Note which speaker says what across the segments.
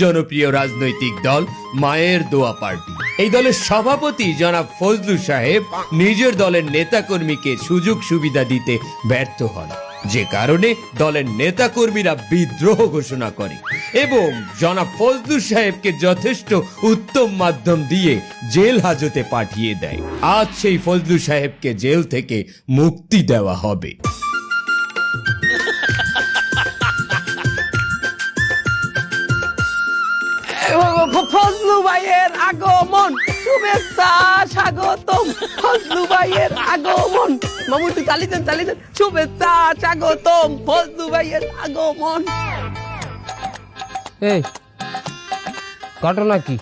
Speaker 1: জনপ্রিয় রাজনৈতিক দল মায়ের দোয়া পার্টি। এই দলের সভাপতি জনাব ফজলু সাহেব নিজের দলের নেতাকর্মীকে সুযোগ সুবিধা দিতে ব্যর্থ হন। যে কারণে দলের নেতাকর্মীরা বিদ্রোহ ঘোষণা করে এবং জনাব ফজলু সাহেবকে যথেষ্ট উত্তম মাধ্যম দিয়ে জেল হাজতে পাঠিয়ে দেয়। আজ সেই ফজলু সাহেবকে জেল থেকে মুক্তি দেওয়া হবে।
Speaker 2: ফজলু ভাইয়ের আগমন। শুভেচ্ছা স্বাগতম ফজলু ভাইয়ের আগমন। মামু তুই চালি দেন চালি দেন শুভেচ্ছা স্বাগতম ফজলু ভাইয়ের আগমন।
Speaker 3: এই ঘটনা কি?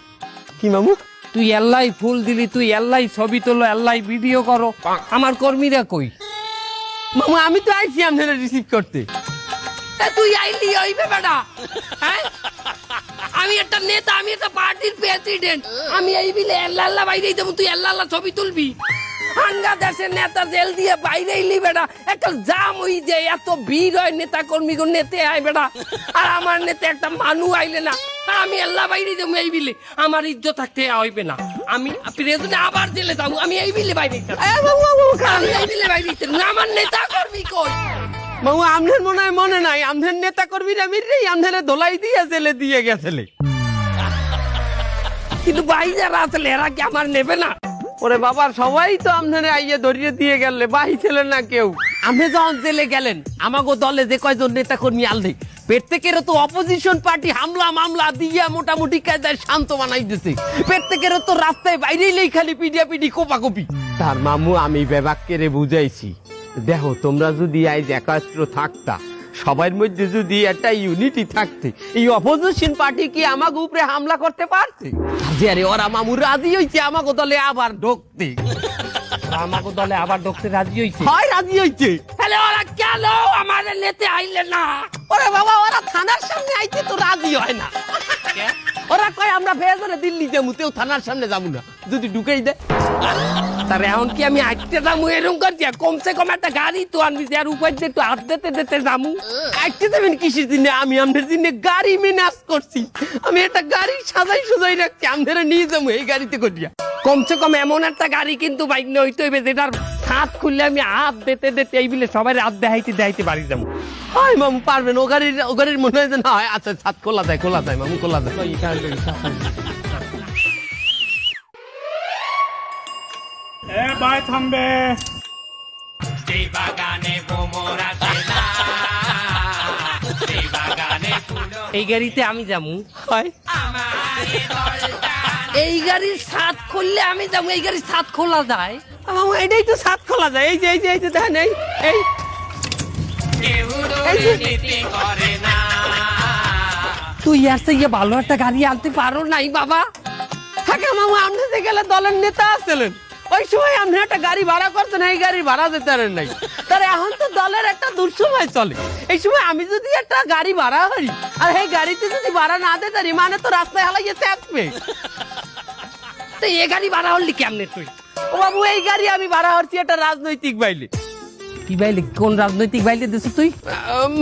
Speaker 2: কি মামু?
Speaker 3: তুই এল্লাই ফুল দিলি তুই এল্লাই ছবি তোলো এল্লাই ভিডিও করো। আমার কর্মীরা কই?
Speaker 2: মামু আমি তো আইছি আপনারা রিসিভ করতে।
Speaker 3: তুই আইলি হইবে বেটা হ্যাঁ? আমি একটা নেতা আমি একটা পার্টির প্রেসিডেন্ট আমি এই বিলে আল্লাহ আল্লাহ বাইরে দেবো তুই আল্লাহ আল্লাহ ছবি তুলবি। হাঙ্গা দেশের নেতা জেল দিয়ে বাইরে এলি বেটা। একটা জাম হই যে এত ভিড় হয় নেতা কর্মী গো নেতে আয় বেটা। আর আমার নেতা একটা মানু আইলে না আমি আল্লাহ বাইরে দেবো এই বিলে। আমার ইজ্জত থাকতে হইবে না। আমি প্রেসিডেন্ট আবার জেলে যাব আমি এই বিলে বাইরে যাব। আমি এই বিলে বাইরে না, আমার নেতা কর্মী কই?
Speaker 2: মামু মনে হয় মনে নাই। নেতা দিয়ে জেলে দিয়ে
Speaker 3: কিন্তু যারা আসলে এরা কি আমার নেবে না?
Speaker 2: ওরে সবাই তো আইয়ে ধরিয়ে দিয়ে গেলে বাই না কেউ? যখন জেলে গেলেন দলে যে কয়জন নেতা কর্মী আনলে প্রত্যেকেরও তো অপোজিশন পার্টি হামলা মামলা দিয়া মোটামুটি কায়দায় শান্ত বানাই দিছে। প্রত্যেকেরও তো রাস্তায় বাইরেই খালি পিডিয়া পিডি কোপাকপি। তার মামু, আমি বেবাক্কেরে বুঝাইছি দেখো তোমরা যদি আজ একাত্র থাকতা সবার মধ্যে যদি একটা ইউনিটি থাকতে এই অপোজিশন পার্টি কি আমাকে উপরে হামলা করতে কাজে আরে ওরা মামু রাজি হইছে আমাকে দলে আবার ঢুকতে।
Speaker 3: আমাকে দলে আবার ঢুকতে রাজি হইছে।
Speaker 2: হয় রাজি হইছে।
Speaker 3: তাহলে ওরা কেন আমার নেতে আইলে না?
Speaker 2: ওরে বাবা ওরা থানার সামনে আইতে তো রাজি হয় না। ওরা কয় আমরা ফেজরে দিল্লি যাব তেও থানার সামনে যাব না। যদি ঢুকেই দেয়।
Speaker 3: তার এখন কি আমি আইতে যাব এরকম করছি কমসে কম একটা গাড়ি তো আনবি যে আর উপর দিয়ে একটু হাত দিতে দিতে যাব
Speaker 2: আজকে যাবেন কিসের দিনে আমি আমাদের দিনে গাড়ি মেনাজ করছি। আমি একটা গাড়ি সাজাই সুজাই রাখছি আমাদের নিয়ে যাব এই গাড়িতে করিয়া।
Speaker 3: কমসে কম এমন একটা গাড়ি কিন্তু বাইক নিয়ে হইতে হইবে, যেটার হাত খুললে আমি হাত দিতে দিতে এই বিলে সবাই হাত দেখাইতে দেখাইতে বাড়ি যাব
Speaker 2: হয় মামু পারবেন ও গাড়ির ও গাড়ির মনে হয় যে না আচ্ছা ছাদ খোলা যায় খোলা যায়, মামু, খোলা যায়।
Speaker 4: ভাই থামবে।
Speaker 3: এই গাড়িতে আমি যাব।
Speaker 2: হয়।
Speaker 3: এই গাড়ির সাত খুললে আমি যাব এই গাড়ির সাত খোলা যায়।
Speaker 2: এটাই তো সাত খোলা যায়। এই যে এই যে এই যে দেখেন এই এই।
Speaker 3: তুই আর ইয়ে ভালো একটা গাড়ি আনতে পারো নাই বাবা।
Speaker 2: থাকে মামু আপনি যে গেলে দলের নেতা আসছিলেন ওই সময় আপনি একটা গাড়ি ভাড়া করছেন এই গাড়ির ভাড়া দিতে পারেন নাই। তাহলে এখন তো দলের একটা দুঃসময় চলে। এই সময় আমি যদি একটা গাড়ি ভাড়া করি আর এই গাড়িতে যদি ভাড়া না দিতে পারি মানে তো রাস্তায় হালাইয়ে চাপবে
Speaker 3: তো এ গাড়ি ভাড়া হলি কেমনে তুই?
Speaker 2: ও বাবু এই গাড়ি আমি ভাড়া করছি একটা রাজনৈতিক বাইলে।
Speaker 3: কি বাইলে? কোন রাজনৈতিক বাইলে দিছিস তুই?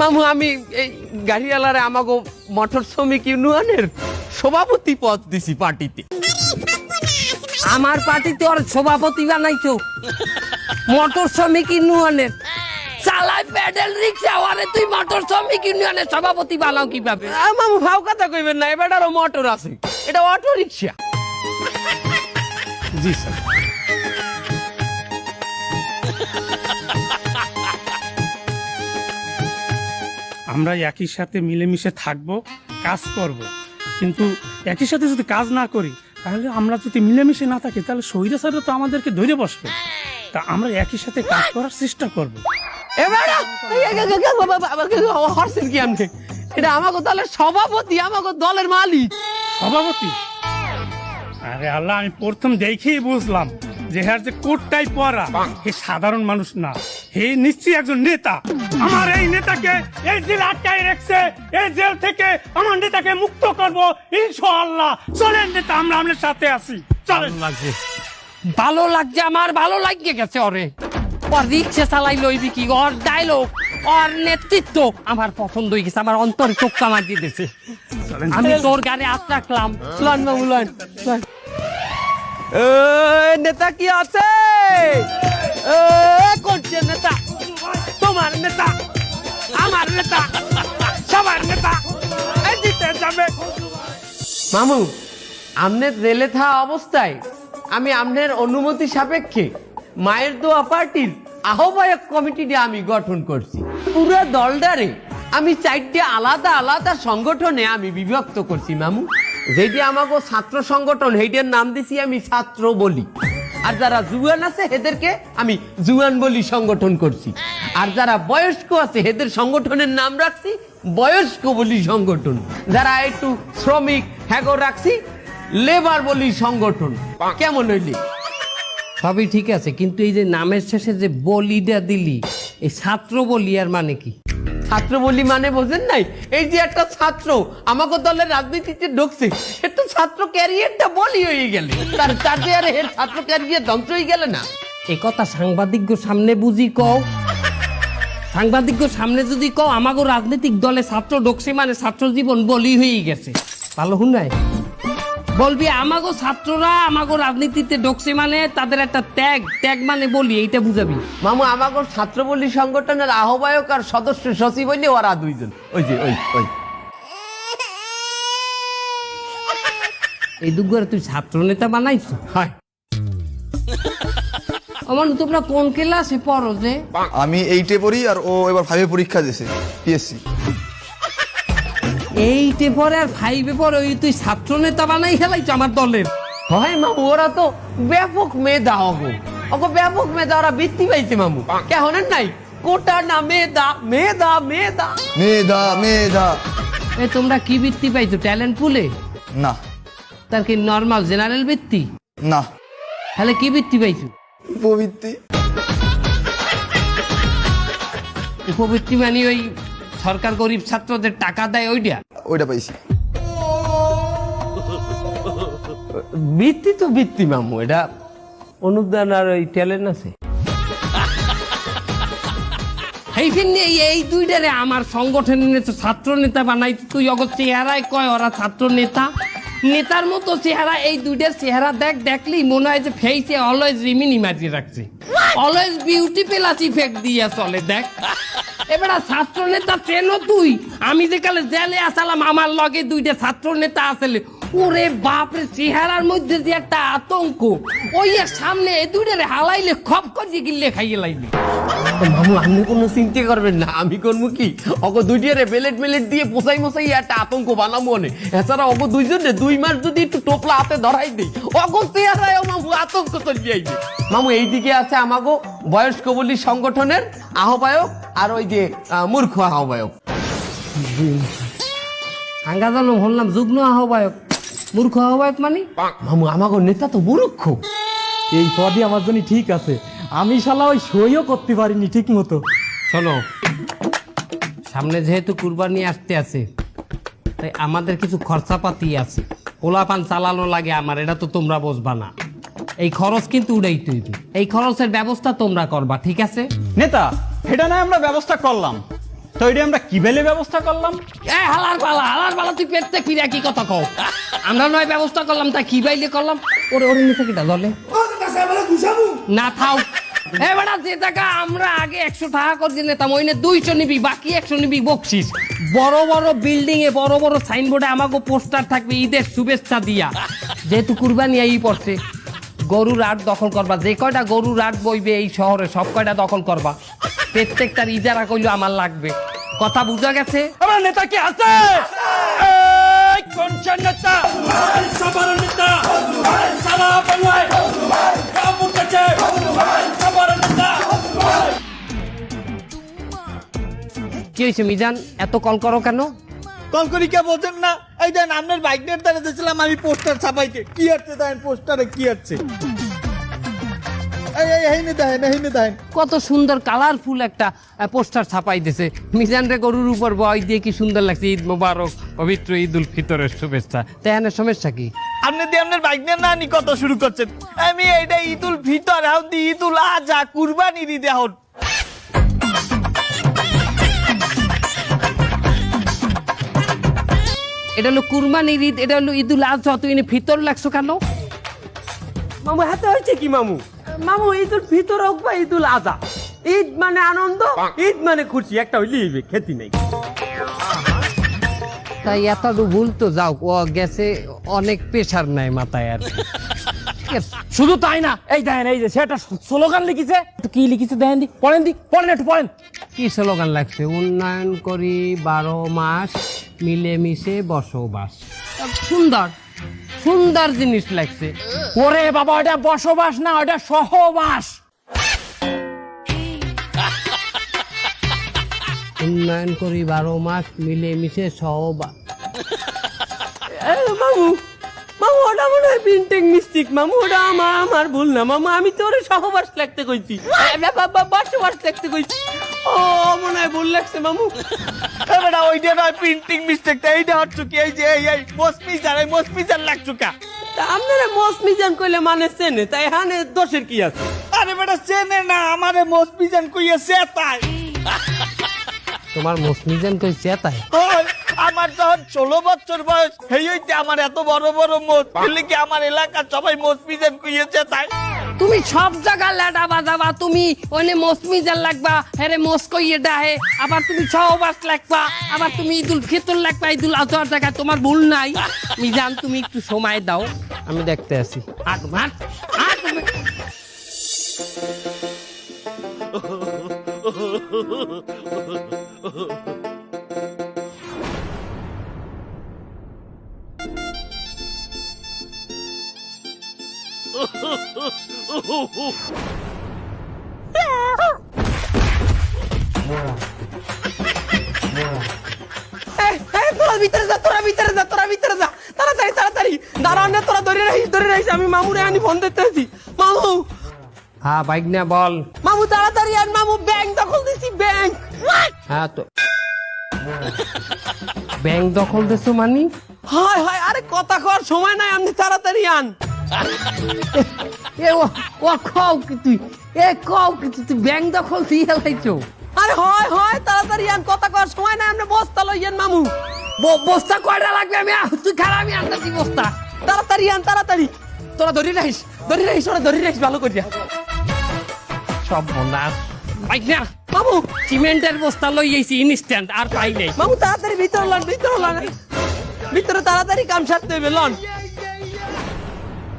Speaker 2: মামু আমি এই গাড়িওয়ালারে আমাকে মোটর শ্রমিক ইউনিয়নের সভাপতি পদ দিছি পার্টিতে।
Speaker 3: আমার পার্টিতে ওর সভাপতি বানাইছো। মোটর শ্রমিক ইউনিয়নের। চালাই প্যাডেল রিক্সা ওরে তুই মোটর শ্রমিক ইউনিয়নের সভাপতি বানাও কীভাবে?
Speaker 2: মামু ভাও কথা কইবেন না এবার আরও মোটর আছে। এটা অটো রিক্সা। জি স্যার।
Speaker 4: আমরা একই সাথে মিলেমিশে থাকব কাজ করব। কিন্তু একই সাথে যদি কাজ না করি তাহলে আমরা যদি মিলেমিশে না থাকি তাহলে স্বৈরাচারে তো আমাদেরকে ধরে বসবে তা আমরা একই সাথে কাজ করার চেষ্টা করব
Speaker 2: হরছেন কি আপনি এটা আমাকে দলের সভাপতি আমাকে দলের মালিক
Speaker 4: সভাপতি আরে আল্লাহ আমি প্রথম দেখেই বুঝলাম যে হ্যার যে কোটটাই পরা হে সাধারণ মানুষ না। হে নিশ্চয়ই একজন নেতা। আমার এই নেতাকে এই জেল আটকায় রাখছে। এই জেল থেকে আমার নেতাকে মুক্ত করব ইনশাআল্লাহ। চলেন নেতা আমরা আমাদের সাথে আছি। চলেন।
Speaker 3: ভালো লাগছে। আমার ভালো লাগিয়ে গেছে ওরে। ওর রিক্সা চালাই লইবি কি? ওর ডাইলগ ওর নেতৃত্ব আমার পছন্দ হয়ে গেছে আমার অন্তরে চোখটা মার দিয়ে দিয়েছে। আমি তোর গাড়ি আট রাখলাম বাবু লন। নেতা কি আছে? নেতা। তোমার নেতা, আমার নেতা, সবার নেতা। মামু, আমনের রেলে থাকা অবস্থায় আমি আমনের অনুমতি সাপেক্ষে মায়ের দোয়া পার্টির আহ্বায়ক কমিটিটি আমি গঠন করছি। পুরো দলটারে আমি চারটে আলাদা আলাদা সংগঠনে আমি বিভক্ত করছি, মামু। যেটি আমাকে ছাত্র সংগঠন, সেইটার নাম দিছি আমি ছাত্র বলি। আর যারা জুয়ান আছে এদেরকে আমি জুয়ান বলি সংগঠন করছি। আর যারা বয়স্ক আছে এদের সংগঠনের নাম রাখছি বয়স্ক বলি সংগঠন। যারা একটু শ্রমিক হ্যাগো রাখছি লেবার বলি সংগঠন। কেমন হইলি? সবই ঠিক আছে, কিন্তু এই যে নামের শেষে যে বলিটা দিলি, এই ছাত্র বলি আর মানে কি? ছাত্র বলি মানে বোঝেন নাই? এই যে একটা ছাত্র, আমাকে দলের রাজনীতিতে ঢুকছে তো ছাত্র ক্যারিয়ারটা বলি হয়ে গেলে। তার তাতে আর ছাত্র ক্যারিয়ার ধ্বংস হয়ে গেলে না। এ কথা সাংবাদিক সামনে বুঝি কও? সাংবাদিক সামনে যদি কও আমাকে রাজনৈতিক দলে ছাত্র ঢুকছে মানে ছাত্র জীবন বলি হয়ে গেছে। ভালো হুনাই বলবি আমাগো ছাত্ররা আমাগো রাজনীতিতে ঢুকছে মানে তাদের একটা ত্যাগ। ত্যাগ মানে বলি এইটা বুঝাবি? মামু আমাগো ছাত্র বলি সংগঠনের আহ্বায়ক আর সদস্য সচিব হইলে ওরা দুইজন। ওই যে ওই ওই। এই দুগুয়ার তুই ছাত্র নেতা বানাইছো? হয় আমার তোমরা কোন ক্লাসে পড়ো যে?
Speaker 5: আমি এইটে পড়ি আর ও এবার ফাইভে পরীক্ষা দিছে পিএসসি
Speaker 3: এইটে পরে আর ফাইভে পরে ওই তুই ছাত্র নেতা বানাই খেলাইছ আমার দলের। হয় মামু ওরা তো ব্যাপক মেধা অগো। অগো ব্যাপক মেধা ওরা বৃত্তি পাইছে মামু। কেমন নাই? কোটা না মেধা মেধা মেধা।
Speaker 5: মেধা মেধা।
Speaker 3: এ তোমরা কি বৃত্তি পাইছো ট্যালেন্ট পুলে
Speaker 5: না।
Speaker 3: তার কি নর্মাল জেনারেল বৃত্তি?
Speaker 5: না।
Speaker 3: তাহলে কি বৃত্তি পাইছো?
Speaker 5: উপবৃত্তি।
Speaker 3: উপবৃত্তি মানে ওই সরকার গরিব ছাত্রদের টাকা দেয় ওইটা?
Speaker 5: ওইটা পাইছি।
Speaker 3: বৃত্তি তো বৃত্তি মামু এটা অনুদান আর ওই ট্যালেন্ট আছে। এই দুইটারে আমার সংগঠনের তো ছাত্র নেতা বানাই তুই অগর চেহারায় কয় ওরা ছাত্র নেতা নেতার মতো চেহারা এই দুইটার চেহারা দেখ দেখলি মনে হয় যে ফেসে অলওয়েজ রিমিনি মারিয়ে রাখছে। অলওয়েজ বিউটি প্লাস ইফেক্ট দিয়ে চলে দেখ। এবার ছাত্র নেতা চেনো তুই? আমি যে কালে জেলে আসালাম, আমার লগে দুইটা ছাত্র নেতা আসলে ওরে বাপরে চেহারার মধ্যে যে একটা আতঙ্ক। ওই সামনে এ দুইটারে হালাইলে খপ করিয়ে গিলে খাইয়ে লাইলে। মামু আপনি কোনো চিন্তা করবেন না আমি করব কি? অগো দুইটারে বেলেট মেলেট দিয়ে পোসাই মোসাই একটা আতঙ্ক বানাবো মনে এছাড়া অগো দুইজনে দুই মাস যদি একটু টোপলা হাতে ধরাই দিই অগো চেহারায় মামু আতঙ্ক চলে যাইবে মামু এইদিকে আছে আমাগো বয়স্ক বলি সংগঠনের আহ্বায়ক আর ওই যে আহ, মূর্খ আহ্বায়ক। আঙ্গা জানো বললাম যুগ্ম আহ্বায়ক। মূর্খ আহ্বায়ক মানে? মামু আমাগো নেতা তো মূর্খ।
Speaker 6: এই পদই আমার জন্য ঠিক আছে। আমি শালা ওই সইও করতে পারিনি ঠিক মতো
Speaker 3: শোনো সামনে যেহেতু কুরবানি আসতে আছে তাই আমাদের কিছু খরচাপাতি আছে। পোলাপান চালানো লাগে আমার এটা তো তোমরা বুঝবা না। এই খরচ কিন্তু উড়াই তৈরি এই খরচের ব্যবস্থা তোমরা করবা ঠিক আছে?
Speaker 6: নেতা এটা না আমরা ব্যবস্থা করলাম। তো এটা আমরা কি বেলে ব্যবস্থা করলাম?
Speaker 3: এ হালার পালা হালার পালা তুই পেটতে ফিরে কি কথা কও? আমরা নয় ব্যবস্থা করলাম তা কি বাইলে করলাম? ওরে ওরে নিচে কিটা দলে না থাও। এ বেটা যে টাকা আমরা আগে একশো টাকা করে দিয়ে নিতাম ওই দুইশো নিবি বাকি একশো নিবি বকছিস বড় বড় বিল্ডিং এ বড় বড় সাইনবোর্ডে আমাকে পোস্টার থাকবে ঈদের শুভেচ্ছা দিয়া। যেহেতু কুরবানি এই পড়ছে। গরুর আট দখল করবা। যে কয়টা গরুর আট বইবে এই শহরে সব কয়টা দখল করবা? প্রত্যেকটার ইজারা কইলো আমার লাগবে। কথা বুঝা গেছে?
Speaker 6: আমার নেতা কি আছে? কোনটা নেতা? সবার নেতা। সারা বাংলায় বাবু কাছে সবার নেতা।
Speaker 3: কি হয়েছে মিজান? এত কল করো কেন?
Speaker 7: কল করি কে বোঝেন না? এই দেন আপনার বাইক নিয়ে দাঁড়িয়ে দিয়েছিলাম আমি পোস্টার ছাপাইতে। কি হচ্ছে দেখেন পোস্টারে কি হচ্ছে? এই এই হেইনে দেখেন হেইনে দেখেন
Speaker 3: কত সুন্দর কালারফুল একটা পোস্টার ছাপাই দিছে মিজান রে গরুর উপর বয় দিয়ে কি সুন্দর লাগছে ঈদ মোবারক পবিত্র ঈদ উল ফিতরের শুভেচ্ছা। তেহানের সমস্যা কি?
Speaker 7: আপনি দিয়ে আপনার বাইক নিয়ে না নি কত শুরু করছেন? আমি এইটা ঈদুল ভিতর হাও দি ঈদুল আজা কুরবানি দি দেহন
Speaker 2: এটা হলো কুরবানির ঈদ এটা হলো ঈদুল আজহা তুই এনে ভিতর লাগছো কেন? মামু হাতে হয়েছে কি মামু? মামু ঈদুল ভিতর হোক বা ঈদুল আজহা। ঈদ মানে আনন্দ ঈদ মানে খুশি একটা হইবে খেতি নেই। তাই এত ভুল তো যাও ও গেছে অনেক প্রেশার নাই মাথায় আর।
Speaker 6: শুধু তাই না এই দেখেন এই যে সেটা স্লোগান লিখিছে। কি লিখিছে দেখেন দি পড়েন দি পড়েন একটু পড়েন।
Speaker 2: কি স্লোগান লাগছে? উন্নয়ন করি বারো মাস মিলেমিশে বসবাস। সুন্দর সুন্দর জিনিস লাগছে।
Speaker 6: ওরে বাবা ওটা বসবাস না ওটা সহবাস।
Speaker 2: উন্নয়ন করি বারো মাস মিলেমিশে সহবাস। মামু মামু ওটা মনে হয় প্রিন্টিং মিস্টেক মামু ওটা আমার আমার ভুল না। মামু আমি তোরে সহবাস লাগতে কইছি। বসবাস লিখতে কইছি। ও মনে হয় ভুল লাগছে মামু।
Speaker 7: বেটা ওইটা নয় প্রিন্টিং মিস্টেকটা এইটা হচ্ছে কি এই যে এই এই মসপিজার এই মসপিজার লাগছো কা?
Speaker 2: তা আপনারা কইলে মানে চেনে তাই হানে দোষের কি আছে?
Speaker 7: আরে বেটা চেনে না আমারে মসপিজান কইয়া সে
Speaker 2: তোমার মোস কই
Speaker 7: চেতায়? আমার যখন ষোলো বছর বয়স সেই হইতে আমার এত বড় বড় মোট বললে কি আমার এলাকার সবাই মসপিজান কইয়েছে তাই
Speaker 3: তুমি সব জায়গা লেডা বাজাবা তুমি ওনে মৌসুমি জাল লাগবা হেরে মোস কইয়ে ডাহে আবার তুমি সহবাস লাগবা আবার তুমি ঈদুল ফিতর লাগবা ঈদুল আজহার জায়গায় তোমার ভুল নাই। মিজান তুমি একটু সময় দাও।
Speaker 2: আমি দেখতে আছি
Speaker 3: আট মাস আট
Speaker 2: তোরা ভিতরে যা তোরা ভিতরে যা। তোরা ভিতরে যা তাড়াতাড়ি তাড়াতাড়ি দাঁড়ান না তোরা ধরে রাখিস ধরে রাখিস আমি মামুরে আনি ফোন দিতে মামু হ্যাঁ বাইক না বল। মামু তাড়াতাড়ি আন মামু ব্যাংক। দখল দিছি ব্যাংক হ্যাঁ তো ব্যাংক দখল দিছো মানি? হয় হয় আরে কথা কর সময় নাই আপনি তাড়াতাড়ি আন।
Speaker 3: এ ও ও খাও কি তুই? এ খাও কি তুই? তুই ব্যাংক দখল দিয়ে লাইছো।
Speaker 2: আরে হয় হয় তাড়াতাড়ি আন কথা কর সময় আপনি বস্তা লইয়েন মামু।
Speaker 3: বস্তা কয়টা লাগবে? আমি তুই খারাপ আমি আনতেছি বস্তা।
Speaker 2: তাড়াতাড়ি আন তাড়াতাড়ি। তোরা ধরে রাখিস ধরে রাখিস ওরা ধরে রাখিস ভালো করিয়া।
Speaker 3: সব বাইক না।
Speaker 2: মামু।
Speaker 3: সিমেন্টের বস্তা লই আইছি ইনস্ট্যান্ট আর পাই নাই।
Speaker 2: মামু তাড়াতাড়ি ভিতরে লন ভিতরে লন। ভিতরে তাড়াতাড়ি কাম সারতে হবে লন।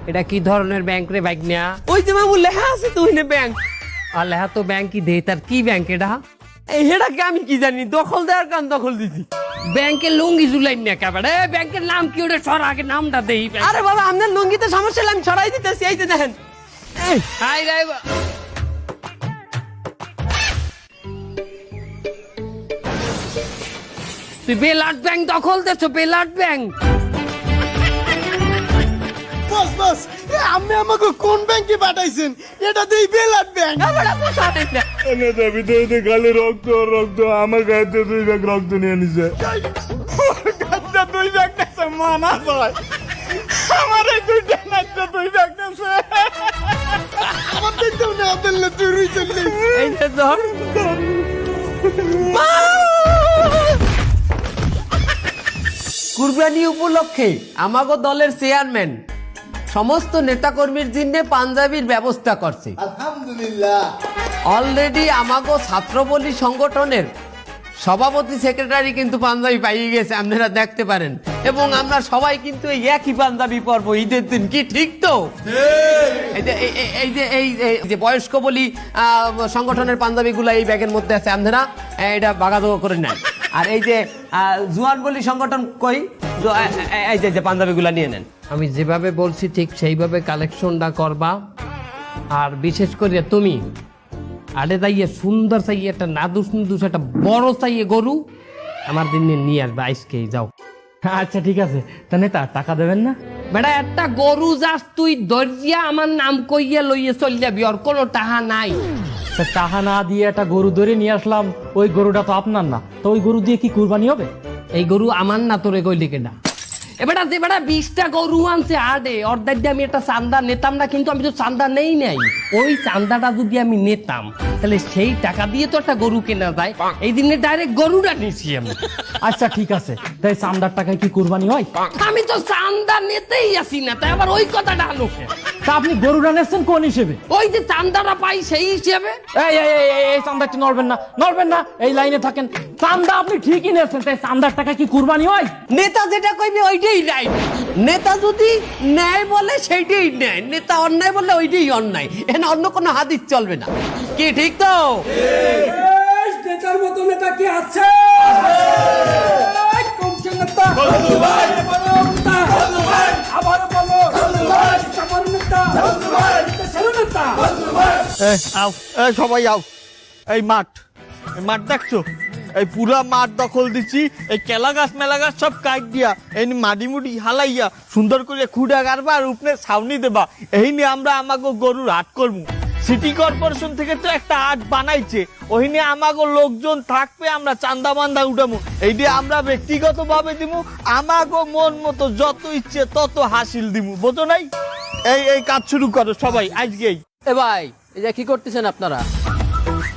Speaker 3: এটা কি ধরনের ব্যাংক রে বাইক না
Speaker 2: ওই যে মামু লেখা আছে তুই নে ব্যাংক
Speaker 3: আর লেহা তো ব্যাংকই দেই তার কি ব্যাংক এটা?
Speaker 2: এই হেটাকে আমি কি জানি দখল দেওয়ার কান দখল দিছি।
Speaker 3: ব্যাংকে লুঙ্গি জুলাই না কেবারে ব্যাংকের নাম কি ওটা সর আগে নামটা দেই।
Speaker 2: আরে বাবা আপনার লুঙ্গিতে সমস্যা হলে আমি ছড়াই দিতেছি এই যে দেখেন।
Speaker 3: হাই রে বা- তুই বেলাট ব্যাংক দখল দেছো বেলাট ব্যাংক
Speaker 7: বস বস। আপনি আমাকে কোন ব্যাংকে পাঠাইছেন? এটা দেই বেলাট ব্যাংক।
Speaker 2: আমরা পোষা দিস না
Speaker 8: নেতা খালি রক্ত রক্ত আমার গাড়িতে দুই ব্যাগ রক্ত নিয়ে নিছে।
Speaker 7: দুই ব্যাগ মানা আমার এই দুইটা নাচটা দুই ব্যাগ আছে আমার দেখতেও না
Speaker 2: এই যে ধর। কুরবানি উপলক্ষে আমাগো দলের চেয়ারম্যান সমস্ত নেতাকর্মীর জন্য পাঞ্জাবির ব্যবস্থা করছে।
Speaker 7: আলহামদুলিল্লাহ।
Speaker 2: অলরেডি আমাগো ছাত্রবলী সংগঠনের সভাপতি সেক্রেটারি কিন্তু পাঞ্জাবি পাইয়ে গেছে আপনারা দেখতে পারেন। এবং আমরা সবাই কিন্তু এই একই পাঞ্জাবি পরবো ঈদের দিন কি ঠিক তো? এই যে এই- যে এই এই যে বয়স্ক বলি সংগঠনের পাঞ্জাবিগুলো এই ব্যাগের মধ্যে আছে আপনারা এটা বাগাদো করে নেন। আর এই যে জুয়ান বলি সংগঠন কই? এই যে যে পাঞ্জাবিগুলো নিয়ে নেন। আমি যেভাবে বলছি ঠিক সেইভাবে কালেকশনটা করবা। আর বিশেষ করে তুমি আরে তাইয়ে সুন্দর চাইয়ে একটা নাদুস নুদুস একটা বড় চাইয়ে গরু আমার দিন নিয়ে আসবে আইসকে যাও।
Speaker 6: আচ্ছা ঠিক আছে। তা নেতা টাকা দেবেন না?
Speaker 3: বেটা একটা গরু যাস তুই দরজিয়া আমার নাম কইয়া লইয়ে চল যাবি আর কোনো টাহা নাই।
Speaker 6: তা টাকা না দিয়ে একটা গরু ধরে নিয়ে আসলাম ওই গরুটা তো আপনার না। তো ওই গরু দিয়ে কি কুরবানি হবে?
Speaker 3: এই গরু আমার না তোরে কইলি কেনা এবারে যে বেটা বিশটা গরু আনছে আডে অর্ধেক দিয়ে আমি একটা চান্দা নিতাম না কিন্তু আমি তো চান্দা নেই নাই। ওই চান্দাটা যদি আমি নিতাম তাহলে সেই টাকা দিয়ে তো একটা গরু কেনা যায়। এই দিনে ডাইরেক্ট গরুটা নিছি আমি।
Speaker 6: আচ্ছা ঠিক আছে। তাই চান্দার টাকায় কি কুরবানি হয়?
Speaker 3: আমি তো চান্দা নিতেই আসি না তাই আবার ওই কথাটা আলো
Speaker 6: তা আপনি গরুটা নেচ্ছেন কোন হিসেবে?
Speaker 3: ওই যে চান্দাটা পাই সেই হিসেবে।
Speaker 6: এই এই এই, এই, এই চান্দা একটু নড়বেন না নড়বেন না এই লাইনে থাকেন। চান্দা আপনি ঠিকই নেছেন তাই চান্দার টাকা কি কুরবানি হয়?
Speaker 2: নেতা যেটা কইবে ওইটাই রাইট নেতা যদি ন্যায় বলে সেইটাই ন্যায়। নেতা অন্যায় বলে ওইটাই অন্যায়। এখানে অন্য কোনো হাদিস চলবে না। কি ঠিক তো?
Speaker 6: নেতার মতো নেতা কি আছে?
Speaker 7: সবাই আও। এই মাঠ। এই মাঠ দেখছ? এই পুরা মাঠ দখল দিচ্ছি এই কেলা গাছ, মেলা গাছ সব কাট দিয়া, এই মাটি মুটি হালাইয়া সুন্দর করে খুঁড়া গাড়বা আর উপরে ছাউনি দেবা। এই নিয়ে আমরা আমাকে গরুর হাট করব। সিটি কর্পোরেশন থেকে তো একটা হাট বানাইছে। ওই নিয়ে আমাকে লোকজন থাকবে, আমরা চান্দা বান্দা উঠাবো। এই দিয়ে আমরা ব্যক্তিগতভাবে দিমু আমাকে মন মতো যত ইচ্ছে তত হাসিল দিমু। বোঝো নাই? এই এই কাজ শুরু করো সবাই, আজকেই।
Speaker 2: এ ভাই, এই যে কি করতেছেন আপনারা?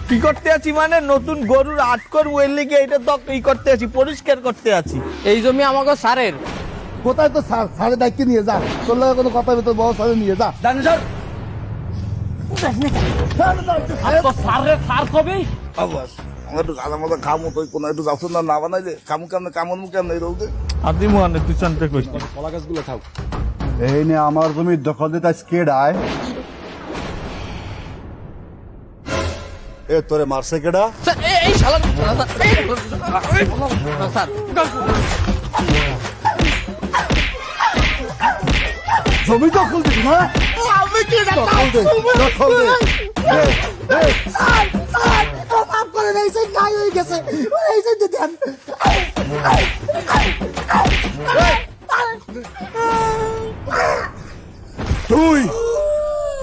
Speaker 7: কি করতে আছি মানে? নতুন গরুর আট করব এর লিগে এটা তো ই করতে আছি পরিষ্কার করতে আছি।
Speaker 2: এই জমি আমাকে সারের।
Speaker 9: কোথায় তো স্যার স্যারের দায়িত্ব নিয়ে যা। তোর লাগে কোনো কথা তো বড় স্যারে নিয়ে যা।
Speaker 6: তো সার রে সার কবি?
Speaker 9: আবাস আমার একটু তুই কোনো একটু না না বানাইলে খামু কেমন কামন মুখ কেমন এই রোদে
Speaker 7: আদি মোহানে তুই চানতে কইস
Speaker 9: এই নে আমার জমির দখল দিতে এ তোরে মারছে কেডা?
Speaker 2: এ- এই শালা স্যার
Speaker 9: জমি দখল দিবি না আমি কি দখল দে দখল দে। দে, দে। তুই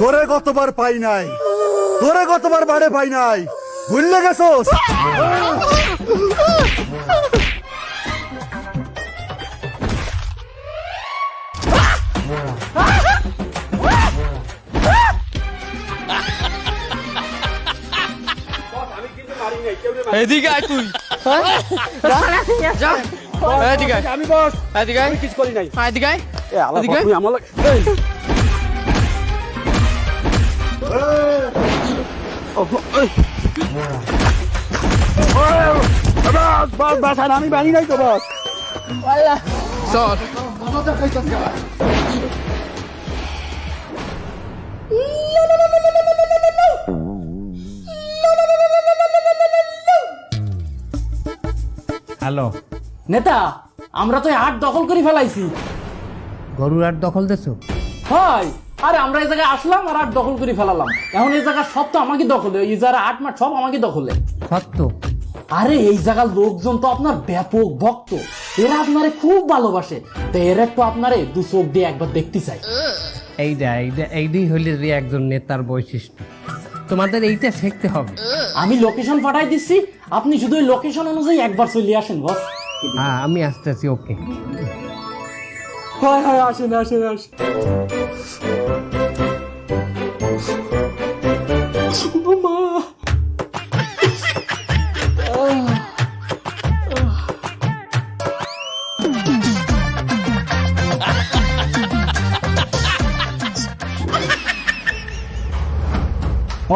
Speaker 9: তোরে গতবার পাই নাই। তোরে গতবার বাড়ে পাই নাই। ভুললে গেছোস?
Speaker 2: এদিকে আয় তুই। এদিকে
Speaker 6: আমি বস।
Speaker 2: এদিকে।
Speaker 6: কিছু করি নাই।
Speaker 2: আয়, এদিকে এদিকে
Speaker 6: আমার বস বস আর আমি বানি নাই তো বস।
Speaker 2: চল। হ্যালো।
Speaker 6: নেতা আমরা তো হাট দখল করে ফেলাইছি।
Speaker 2: গরুর আর দখল দেছো?
Speaker 6: হয়। আরে আমরা এই জায়গায় আসলাম আর হাট দখল করে ফেলালাম। এখন এই জায়গা সব তো আমাকে দখলে এই যারা আট মাঠ সব আমাকে দখলে
Speaker 2: সত্য।
Speaker 6: আরে এই জায়গার লোকজন তো আপনার ব্যাপক ভক্ত। এরা আপনারে খুব ভালোবাসে। তো এর একটু আপনারে দু চোখ দিয়ে একবার দেখতে চাই।
Speaker 2: এইটা এইটা এইটাই হইলে যে একজন নেতার বৈশিষ্ট্য। তোমাদের এইটা শিখতে হবে।
Speaker 6: আমি লোকেশন পাঠাই দিচ্ছি। আপনি শুধু ওই লোকেশন অনুযায়ী একবার চলে আসেন বস
Speaker 2: হ্যাঁ আমি আসতেছি ওকে
Speaker 6: হয় হয়, আসেন আসেন আসেন।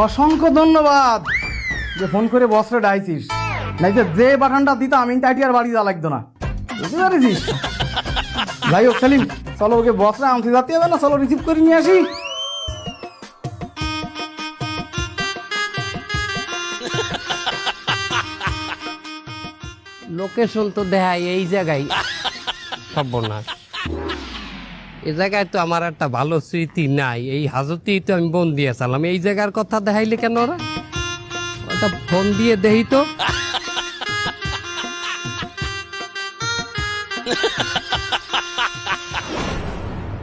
Speaker 10: অসংখ্য ধন্যবাদ। যে ফোন করে বসরে ডাইছিস। নাইতে যে বাটনটা দিত, আমি তাইটি আর বাড়ি যা লাগতো না। বুঝতে পারিস যাই হোক সেলিম চলো ওকে বসরে আনতে যাতে হবে না চলো রিসিভ করে নিয়ে আসি।
Speaker 2: লোকেশন তো দেখায় এই জায়গায়। সর্বনাশ। এই জায়গায় তো আমার একটা ভালো স্মৃতি নাই এই হাজতেই তো আমি বোন দিয়ে চালাম এই জায়গার কথা দেখাইলে কেন ওরা? ওটা ফোন দিয়ে দেই তো।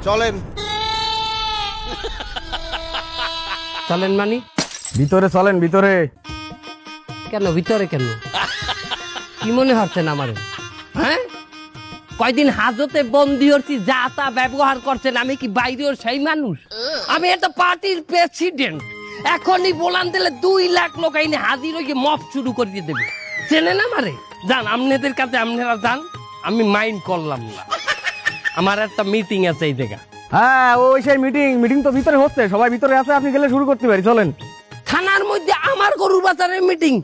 Speaker 10: চলেন।
Speaker 2: চলেন মানি?
Speaker 10: ভিতরে চলেন ভিতরে।
Speaker 2: কেন ভিতরে কেন? কি মনে হচ্ছেন আমার? হ্যাঁ?
Speaker 3: কয়দিন হাজতে বন্দি হচ্ছি যা তা ব্যবহার করছেন আমি কি বাইরেও সেই মানুষ? আমি একটা পার্টির প্রেসিডেন্ট। এখনই বলান দিলে দুই লাখ লোক আইনে হাজির হয়ে মপ শুরু করিয়ে দেবে। চেনে না মারে যান আপনাদের কাছে আপনারা যান আমি মাইন্ড করলাম না। আমার একটা মিটিং আছে এই জায়গা।
Speaker 10: হ্যাঁ ওই সেই মিটিং মিটিং তো ভিতরে হচ্ছে সবাই ভিতরে আছে আপনি গেলে শুরু করতে পারি চলেন।
Speaker 3: থানার মধ্যে আমার গরুর বাজারের মিটিং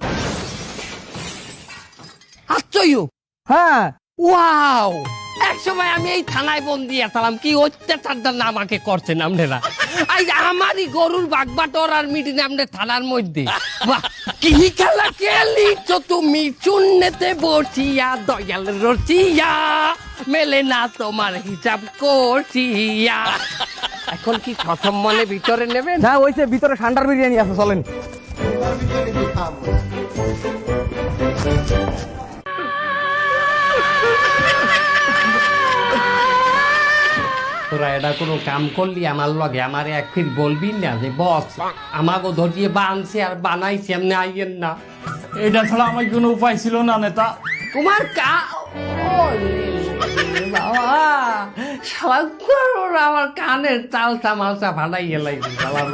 Speaker 3: আচ্ছয়ও
Speaker 10: হ্যাঁ।
Speaker 3: ওয়াও এক সময় আমি এই থানায় বন্দি আসলাম, কি অত্যাচারটা না আমাকে করছেন আপনারা আই, আমারই গরুর বাগবাটর আর মিটিং আপনার থানার মধ্যে। কি খেলা খেলিছ তুমি? চুন্নেতে বসিয়া, দয়াল রচিয়া, মেলে না তোমার হিসাব করছিয়া এখন কি প্রথম মনে ভিতরে নেবেন?
Speaker 10: হ্যাঁ ওই ভিতরে ঠান্ডার বিরিয়ানি আছে, চলেন।
Speaker 3: তোরা এটা কোনো কাম করলি আমার লগে আমার এক ফির বলবি না যে বস আমাকে ধরিয়ে বানছে আর বানাইছে এমনি আইয়েন না।
Speaker 11: এটা ছাড়া আমার কোনো উপায় ছিল না নেতা।
Speaker 3: তোমার কা আমার কানের চাল চামালচা ফাটাই গেলাই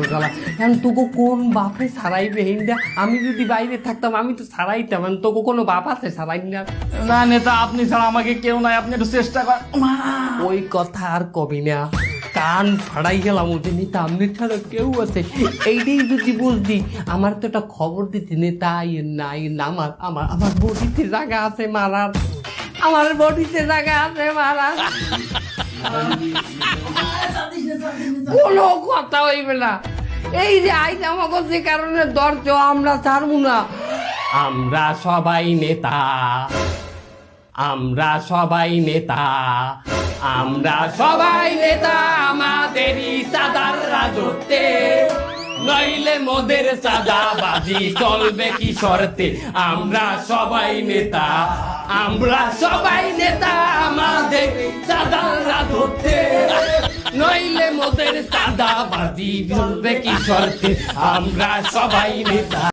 Speaker 3: জ্বালা এখন তোকে কোন বাপে সারাইবে হিন্দা আমি যদি বাইরে থাকতাম আমি তো সারাইতাম এখন তোকে কোনো বাপ আছে সারাই না
Speaker 11: না নেতা আপনি ছাড়া আমাকে কেউ নাই আপনি একটু চেষ্টা করেন মা
Speaker 3: ওই কথা আর কবি না কান ফাড়াই গেলাম ওদের নেতা আমনের ছাড়া কেউ আছে এইটাই যদি বুঝদি আমার তো একটা খবর দিতে নেতা আইয়েন না আইয়েন আমার আমার আমার বডিতে জায়গা আছে মারার। আমার বডিতে জায়গা আছে মারার কোনো কথা হইবে না। এই যে আইজ আমাকে যে কারণে দরজ আমরা ছাড়বো না। আমরা সবাই নেতা। আমরা সবাই নেতা। আমরা সবাই নেতা, আমাদেরই সাদার রাজত্বে। নইলে মোদের সাদা বাজি চলবে কি শর্তে? আমরা সবাই নেতা। আমরা সবাই নেতা, আমাদের সাদা ধরতে। নইলে মোদের সাদা বাজি চলবে কি শর্তে আমরা সবাই নেতা।